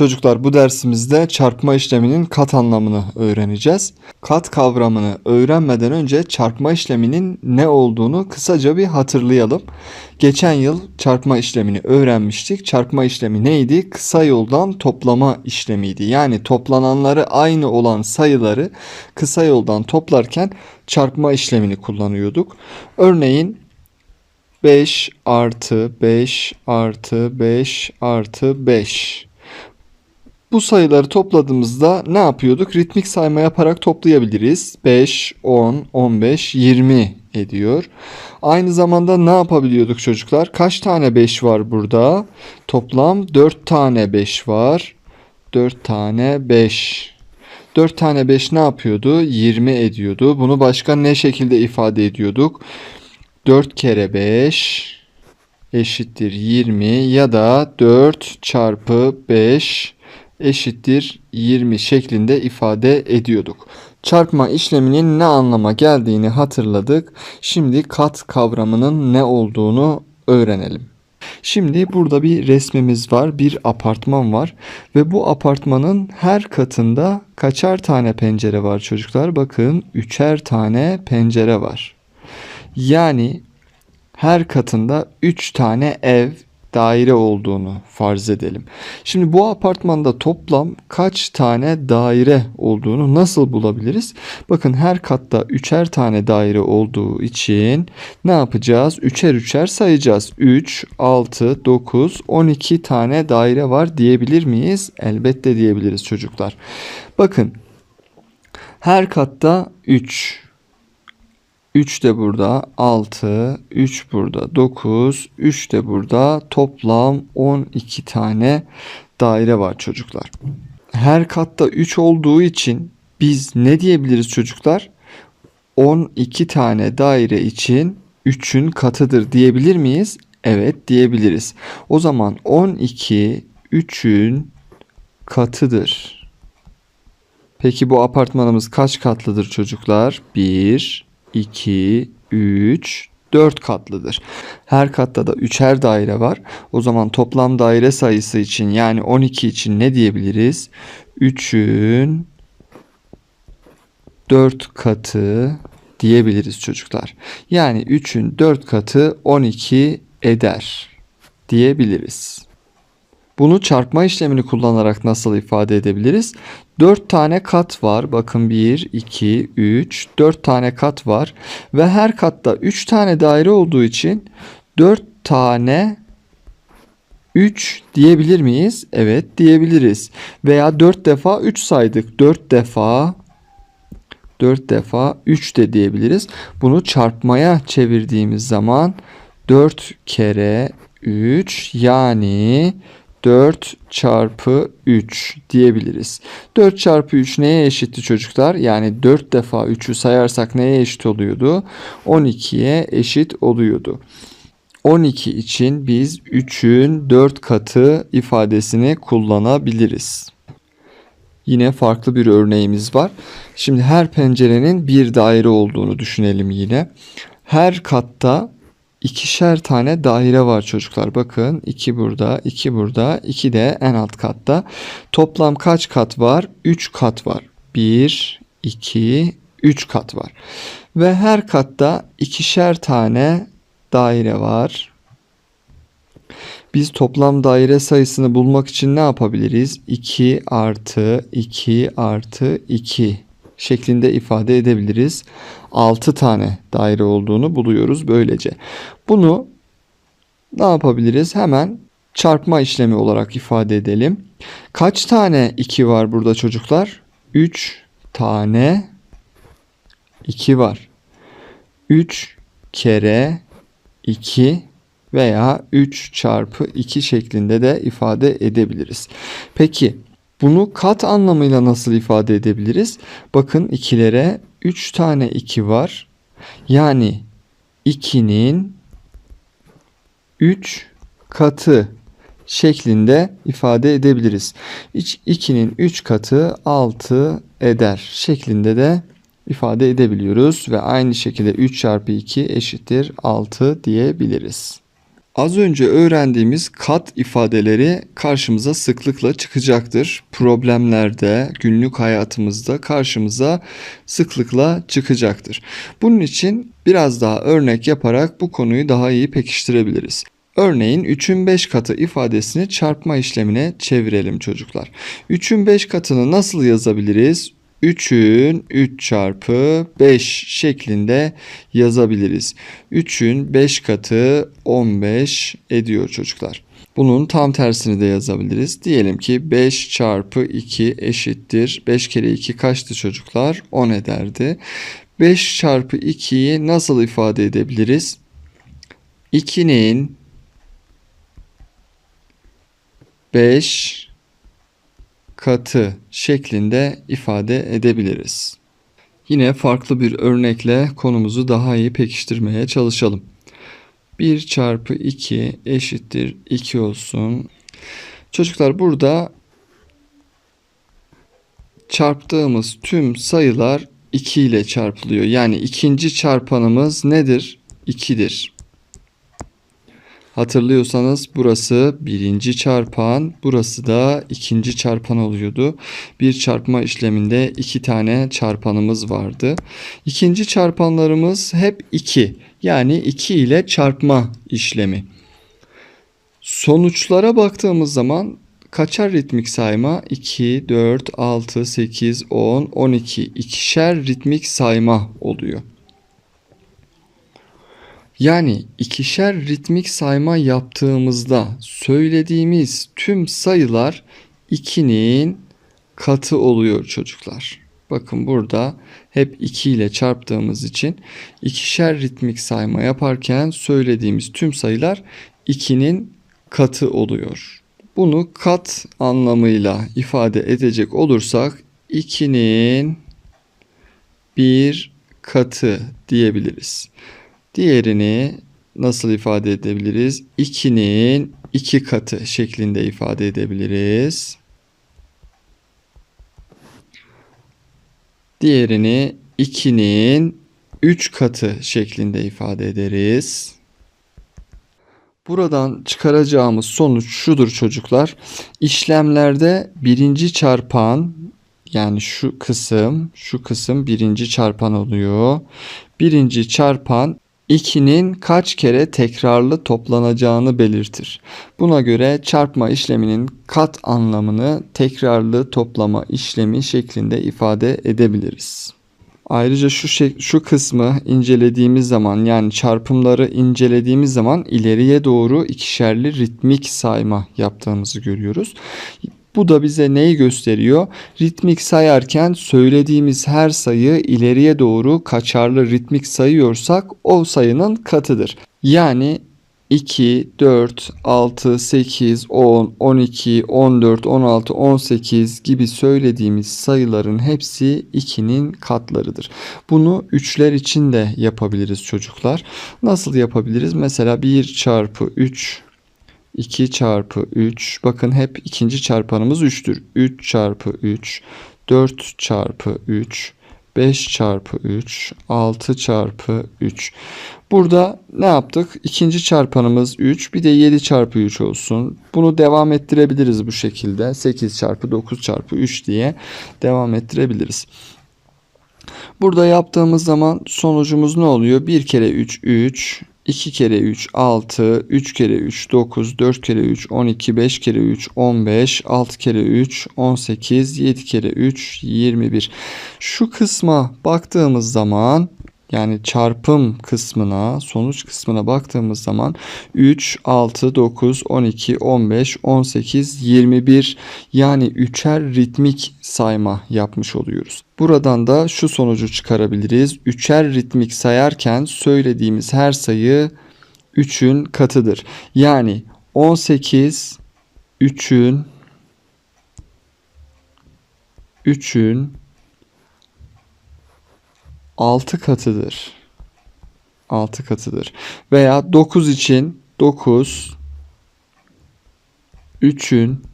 Çocuklar bu dersimizde çarpma işleminin kat anlamını öğreneceğiz. Kat kavramını öğrenmeden önce çarpma işleminin ne olduğunu kısaca bir hatırlayalım. Geçen yıl çarpma işlemini öğrenmiştik. Çarpma işlemi neydi? Kısa yoldan toplama işlemiydi. Yani toplananları aynı olan sayıları kısa yoldan toplarken çarpma işlemini kullanıyorduk. Örneğin 5 artı 5 artı 5 artı 5. Bu sayıları topladığımızda ne yapıyorduk? Ritmik sayma yaparak toplayabiliriz. 5, 10, 15, 20 ediyor. Aynı zamanda ne yapabiliyorduk çocuklar? Kaç tane 5 var burada? Toplam 4 tane 5 var. 4 tane 5. 4 tane 5 ne yapıyordu? 20 ediyordu. Bunu başka ne şekilde ifade ediyorduk? 4 kere 5 eşittir 20 ya da 4 çarpı 5 eşittir 20 şeklinde ifade ediyorduk. Çarpma işleminin ne anlama geldiğini hatırladık. Şimdi kat kavramının ne olduğunu öğrenelim. Şimdi burada bir resmimiz var, bir apartman var ve bu apartmanın her katında kaçar tane pencere var çocuklar? Bakın üçer tane pencere var. Yani her katında 3 tane ev, daire olduğunu farz edelim. Şimdi bu apartmanda toplam kaç tane daire olduğunu nasıl bulabiliriz? Bakın her katta üçer tane daire olduğu için ne yapacağız? Üçer üçer sayacağız. 3, 6, 9, 12 tane daire var diyebilir miyiz? Elbette diyebiliriz çocuklar. Bakın her katta 3, 3 de burada 6, 3 burada 9, 3 de burada toplam 12 tane daire var çocuklar. Her katta 3 olduğu için biz ne diyebiliriz çocuklar? 12 tane daire için 3'ün katıdır diyebilir miyiz? Evet diyebiliriz. O zaman 12 3'ün katıdır. Peki bu apartmanımız kaç katlıdır çocuklar? 1 2, 3, 4 katlıdır. Her katta da üçer daire var. O zaman toplam daire sayısı için yani 12 için ne diyebiliriz? 3'ün 4 katı diyebiliriz çocuklar. Yani 3'ün 4 katı 12 eder diyebiliriz. Bunu çarpma işlemini kullanarak nasıl ifade edebiliriz? 4 tane kat var. Bakın 1, 2, 3, 4 tane kat var. Ve her katta 3 tane daire olduğu için 4 tane 3 diyebilir miyiz? Evet diyebiliriz. Veya 4 defa 3 saydık. 4 defa 4 defa 3 de diyebiliriz. Bunu çarpmaya çevirdiğimiz zaman 4 kere 3 yani 4 çarpı 3 diyebiliriz. 4 çarpı 3 neye eşitti çocuklar? Yani 4 defa 3'ü sayarsak neye eşit oluyordu? 12'ye eşit oluyordu. 12 için biz 3'ün 4 katı ifadesini kullanabiliriz. Yine farklı bir örneğimiz var. Şimdi her pencerenin bir daire olduğunu düşünelim yine. Her katta ikişer tane daire var çocuklar. Bakın iki burada, iki burada, iki de en alt katta. Toplam kaç kat var? 3 kat var. 1, 2, 3 kat var. Ve her katta ikişer tane daire var. Biz toplam daire sayısını bulmak için ne yapabiliriz? 2 artı 2 artı 2 şeklinde ifade edebiliriz. 6 tane daire olduğunu buluyoruz böylece. Bunu ne yapabiliriz? Hemen çarpma işlemi olarak ifade edelim. Kaç tane 2 var burada çocuklar? 3 tane 2 var. 3 kere 2 veya 3 çarpı 2 şeklinde de ifade edebiliriz. Peki bunu kat anlamıyla nasıl ifade edebiliriz? Bakın ikilere 3 tane 2 var. Yani 2'nin 3 katı şeklinde ifade edebiliriz. 2'nin 3 katı 6 eder şeklinde de ifade edebiliyoruz ve aynı şekilde 3 çarpı 2 eşittir 6 diyebiliriz. Az önce öğrendiğimiz kat ifadeleri karşımıza sıklıkla çıkacaktır. Problemlerde, günlük hayatımızda karşımıza sıklıkla çıkacaktır. Bunun için biraz daha örnek yaparak bu konuyu daha iyi pekiştirebiliriz. Örneğin 3'ün 5 katı ifadesini çarpma işlemine çevirelim çocuklar. 3'ün 5 katını nasıl yazabiliriz? 3'ün 3 çarpı 5 şeklinde yazabiliriz. 3'ün 5 katı 15 ediyor çocuklar. Bunun tam tersini de yazabiliriz. Diyelim ki 5 çarpı 2 eşittir. 5 kere 2 kaçtı çocuklar? 10 ederdi. 5 çarpı 2'yi nasıl ifade edebiliriz? 2'nin 5 katı şeklinde ifade edebiliriz. Yine farklı bir örnekle konumuzu daha iyi pekiştirmeye çalışalım. 1 çarpı 2 eşittir 2 olsun. Çocuklar burada çarptığımız tüm sayılar 2 ile çarpılıyor. Yani ikinci çarpanımız nedir? 2'dir. Hatırlıyorsanız burası birinci çarpan, burası da ikinci çarpan oluyordu. Bir çarpma işleminde iki tane çarpanımız vardı. İkinci çarpanlarımız hep 2. Yani 2 ile çarpma işlemi. Sonuçlara baktığımız zaman kaçar ritmik sayma? 2, 4, 6, 8, 10, 12. ikişer ritmik sayma oluyor. Yani ikişer ritmik sayma yaptığımızda söylediğimiz tüm sayılar 2'nin katı oluyor çocuklar. Bakın burada hep 2 ile çarptığımız için ikişer ritmik sayma yaparken söylediğimiz tüm sayılar 2'nin katı oluyor. Bunu kat anlamıyla ifade edecek olursak 2'nin bir katı diyebiliriz. Diğerini nasıl ifade edebiliriz? 2'nin 2 katı şeklinde ifade edebiliriz. Diğerini 2'nin 3 katı şeklinde ifade ederiz. Buradan çıkaracağımız sonuç şudur çocuklar. İşlemlerde birinci çarpan yani şu kısım, şu kısım birinci çarpan oluyor. Birinci çarpan 2'nin kaç kere tekrarlı toplanacağını belirtir. Buna göre çarpma işleminin kat anlamını tekrarlı toplama işlemi şeklinde ifade edebiliriz. Ayrıca şu şey, şu kısmı incelediğimiz zaman yani çarpımları incelediğimiz zaman ileriye doğru ikişerli ritmik sayma yaptığımızı görüyoruz. Bu da bize neyi gösteriyor? Ritmik sayarken söylediğimiz her sayı ileriye doğru kaçarlı ritmik sayıyorsak o sayının katıdır. Yani 2, 4, 6, 8, 10, 12, 14, 16, 18 gibi söylediğimiz sayıların hepsi 2'nin katlarıdır. Bunu üçler için de yapabiliriz çocuklar. Nasıl yapabiliriz? Mesela 1 çarpı 3 2 çarpı 3. Bakın hep ikinci çarpanımız 3'tür. 3 çarpı 3. 4 çarpı 3. 5 çarpı 3. 6 çarpı 3. Burada ne yaptık? İkinci çarpanımız 3. Bir de 7 çarpı 3 olsun. Bunu devam ettirebiliriz bu şekilde. 8 çarpı 9 çarpı 3 diye devam ettirebiliriz. Burada yaptığımız zaman sonucumuz ne oluyor? 1 kere 3 3, 2 kere 3 6, 3 kere 3 9, 4 kere 3 12, 5 kere 3 15, 6 kere 3 18, 7 kere 3 21. Şu kısma baktığımız zaman yani çarpım kısmına, sonuç kısmına baktığımız zaman 3, 6, 9, 12, 15, 18, 21 yani üçer ritmik sayma yapmış oluyoruz. Buradan da şu sonucu çıkarabiliriz. Üçer ritmik sayarken söylediğimiz her sayı 3'ün katıdır. Yani 18 3'ün 3'ün 6 katıdır. 6 katıdır. Veya 9 için 9 3'ün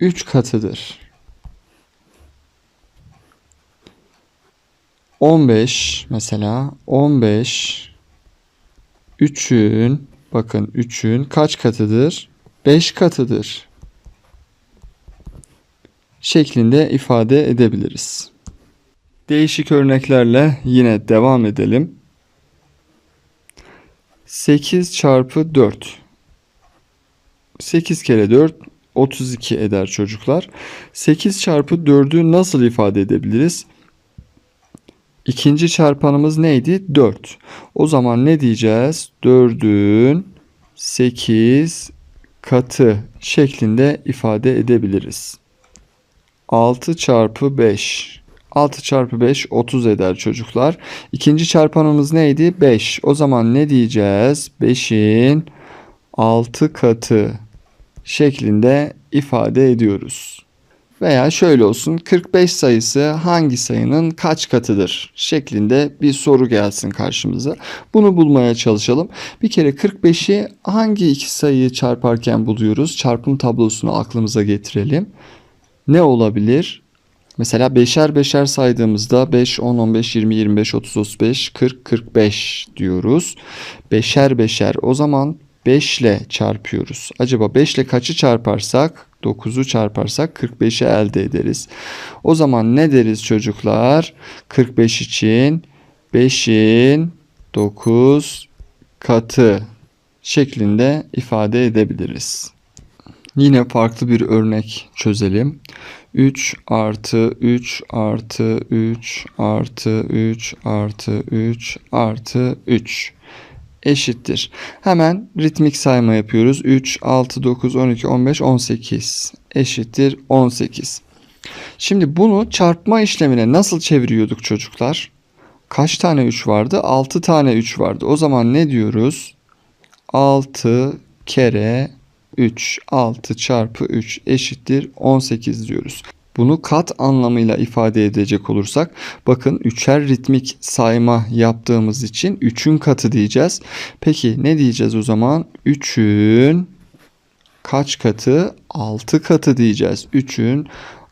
3 katıdır. 15 mesela 15 3'ün bakın 3'ün kaç katıdır? 5 katıdır. Şeklinde ifade edebiliriz. Değişik örneklerle yine devam edelim. 8 çarpı 4. 8 kere 4 32 eder çocuklar. 8 çarpı 4'ü nasıl ifade edebiliriz? İkinci çarpanımız neydi? 4. O zaman ne diyeceğiz? 4'ün 8 katı şeklinde ifade edebiliriz. 6 çarpı 5. 6 çarpı 5 30 eder çocuklar. İkinci çarpanımız neydi? 5. O zaman ne diyeceğiz? 5'in 6 katı şeklinde ifade ediyoruz. Veya şöyle olsun 45 sayısı hangi sayının kaç katıdır şeklinde bir soru gelsin karşımıza. Bunu bulmaya çalışalım. Bir kere 45'i hangi iki sayıyı çarparken buluyoruz? Çarpım tablosunu aklımıza getirelim. Ne olabilir? Mesela beşer beşer saydığımızda 5, 10, 15, 20, 25, 30, 35, 40, 45 diyoruz. Beşer beşer o zaman 5 ile çarpıyoruz. Acaba 5 ile kaçı çarparsak 9'u çarparsak 45'i elde ederiz. O zaman ne deriz çocuklar? 45 için 5'in 9 katı şeklinde ifade edebiliriz. Yine farklı bir örnek çözelim. 3 artı 3 artı 3 artı 3 artı 3 artı 3 eşittir. Hemen ritmik sayma yapıyoruz. 3, 6, 9, 12, 15, 18 eşittir 18. Şimdi bunu çarpma işlemine nasıl çeviriyorduk çocuklar? Kaç tane 3 vardı? 6 tane 3 vardı. O zaman ne diyoruz? 6 kere 3. 6 çarpı 3 eşittir 18 diyoruz. Bunu kat anlamıyla ifade edecek olursak bakın üçer ritmik sayma yaptığımız için 3'ün katı diyeceğiz. Peki ne diyeceğiz o zaman? 3'ün kaç katı? 6 katı diyeceğiz. 3'ün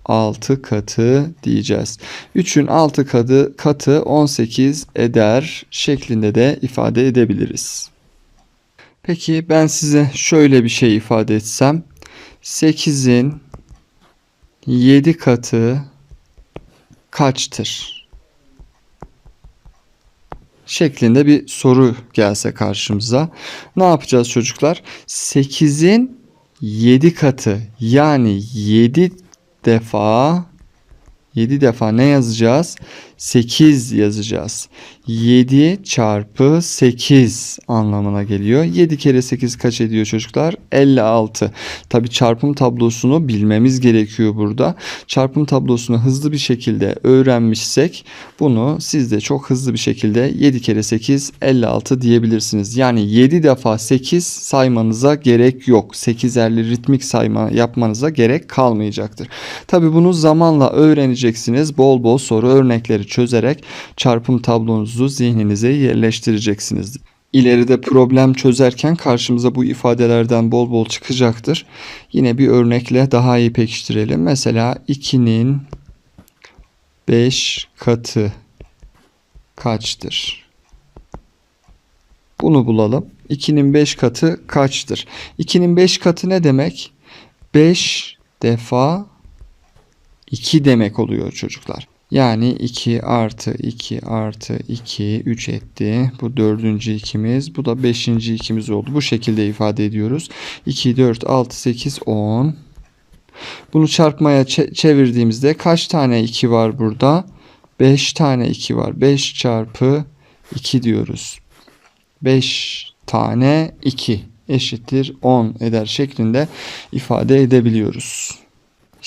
6 katı diyeceğiz. 3'ün 6 katı, katı 18 eder şeklinde de ifade edebiliriz. Peki ben size şöyle bir şey ifade etsem. 8'in 7 katı kaçtır? Şeklinde bir soru gelse karşımıza. Ne yapacağız çocuklar? 8'in 7 katı yani 7 defa 7 defa ne yazacağız? 8 yazacağız. 7 çarpı 8 anlamına geliyor. 7 kere 8 kaç ediyor çocuklar? 56. Tabi çarpım tablosunu bilmemiz gerekiyor burada. Çarpım tablosunu hızlı bir şekilde öğrenmişsek bunu siz de çok hızlı bir şekilde 7 kere 8 56 diyebilirsiniz. Yani 7 defa 8 saymanıza gerek yok. 8'erli ritmik sayma yapmanıza gerek kalmayacaktır. Tabi bunu zamanla öğreneceksiniz. Bol bol soru örnekleri çözerek çarpım tablonuzu zihninize yerleştireceksiniz. İleride problem çözerken karşımıza bu ifadelerden bol bol çıkacaktır. Yine bir örnekle daha iyi pekiştirelim. Mesela 2'nin 5 katı kaçtır? Bunu bulalım. 2'nin 5 katı kaçtır? 2'nin 5 katı ne demek? 5 defa 2 demek oluyor çocuklar. Yani 2 artı 2 artı 2 3 etti. Bu dördüncü ikimiz. Bu da beşinci ikimiz oldu. Bu şekilde ifade ediyoruz. 2, 4, 6, 8, 10. Bunu çarpmaya çevirdiğimizde kaç tane 2 var burada? 5 tane 2 var. 5 çarpı 2 diyoruz. 5 tane 2 eşittir 10 eder şeklinde ifade edebiliyoruz.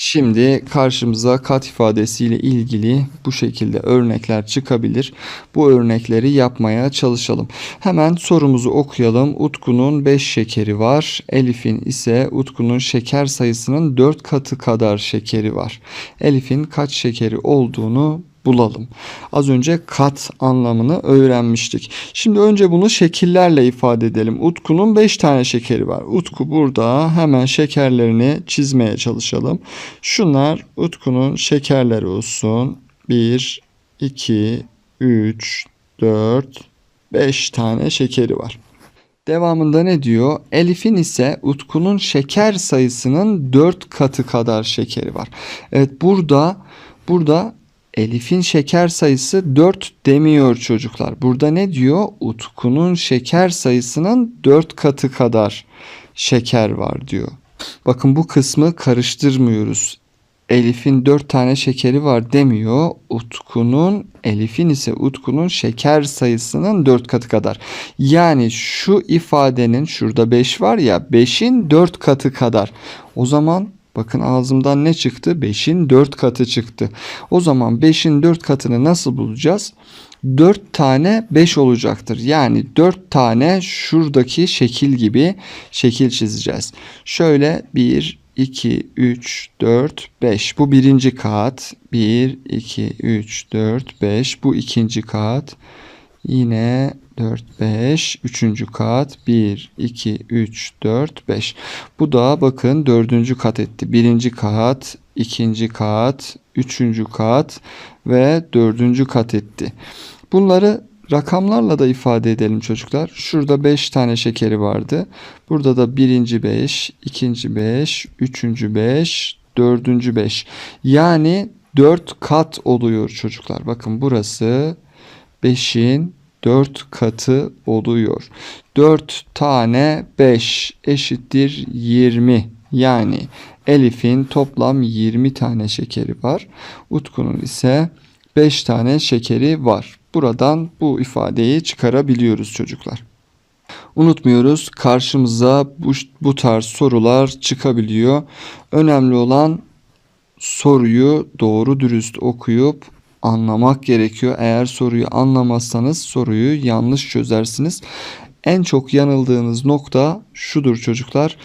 Şimdi karşımıza kat ifadesiyle ilgili bu şekilde örnekler çıkabilir. Bu örnekleri yapmaya çalışalım. Hemen sorumuzu okuyalım. Utku'nun 5 şekeri var. Elif'in ise Utku'nun şeker sayısının 4 katı kadar şekeri var. Elif'in kaç şekeri olduğunu bulalım. Az önce kat anlamını öğrenmiştik. Şimdi önce bunu şekillerle ifade edelim. Utku'nun 5 tane şekeri var. Utku burada hemen şekerlerini çizmeye çalışalım. Şunlar Utku'nun şekerleri olsun. 1, 2, 3, 4, 5 tane şekeri var. Devamında ne diyor? Elif'in ise Utku'nun şeker sayısının 4 katı kadar şekeri var. Evet burada burada Elif'in şeker sayısı 4 demiyor çocuklar. Burada ne diyor? Utku'nun şeker sayısının 4 katı kadar şeker var diyor. Bakın bu kısmı karıştırmıyoruz. Elif'in 4 tane şekeri var demiyor. Utku'nun Elif'in ise Utku'nun şeker sayısının 4 katı kadar. Yani şu ifadenin şurada 5 var ya 5'in 4 katı kadar. O zaman bakın ağzımdan ne çıktı? 5'in 4 katı çıktı. O zaman 5'in 4 katını nasıl bulacağız? 4 tane 5 olacaktır. Yani 4 tane şuradaki şekil gibi şekil çizeceğiz. Şöyle 1, 2, 3, 4, 5. Bu birinci kat. 1, 2, 3, 4, 5. Bu ikinci kat. Yine 4, 5. Üçüncü kat. 1, 2, 3, 4, 5. Bu da bakın dördüncü kat etti. Birinci kat, ikinci kat, üçüncü kat ve dördüncü kat etti. Bunları rakamlarla da ifade edelim çocuklar. Şurada 5 tane şekeri vardı. Burada da birinci 5, ikinci 5, üçüncü 5, dördüncü 5. Yani 4 kat oluyor çocuklar. Bakın burası 5'in 4 katı oluyor. 4 tane 5 eşittir 20. Yani Elif'in toplam 20 tane şekeri var. Utku'nun ise 5 tane şekeri var. Buradan bu ifadeyi çıkarabiliyoruz çocuklar. Unutmuyoruz karşımıza bu, bu tarz sorular çıkabiliyor. Önemli olan soruyu doğru dürüst okuyup anlamak gerekiyor. Eğer soruyu anlamazsanız soruyu yanlış çözersiniz. En çok yanıldığınız nokta şudur çocuklar.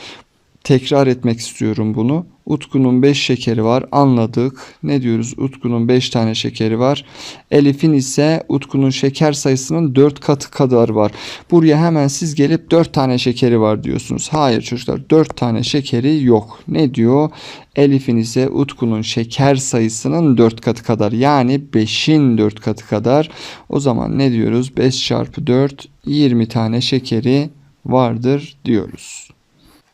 Tekrar etmek istiyorum bunu. Utku'nun 5 şekeri var anladık. Ne diyoruz? Utku'nun 5 tane şekeri var. Elif'in ise Utku'nun şeker sayısının 4 katı kadar var. Buraya hemen siz gelip 4 tane şekeri var diyorsunuz. Hayır çocuklar 4 tane şekeri yok. Ne diyor? Elif'in ise Utku'nun şeker sayısının 4 katı kadar. Yani 5'in 4 katı kadar. O zaman ne diyoruz? 5 çarpı 4 20 tane şekeri vardır diyoruz.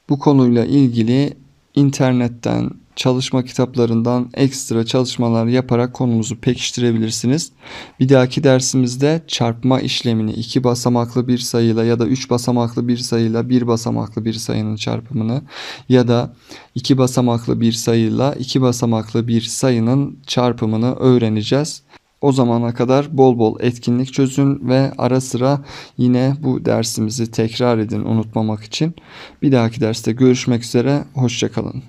Bu konuyla ilgili internetten, çalışma kitaplarından ekstra çalışmalar yaparak konumuzu pekiştirebilirsiniz. Bir dahaki dersimizde çarpma işlemini iki basamaklı bir sayıyla ya da üç basamaklı bir sayıyla bir basamaklı bir sayının çarpımını ya da iki basamaklı bir sayıyla iki basamaklı bir sayının çarpımını öğreneceğiz. O zamana kadar bol bol etkinlik çözün ve ara sıra yine bu dersimizi tekrar edin unutmamak için. Bir dahaki derste görüşmek üzere. Hoşçakalın.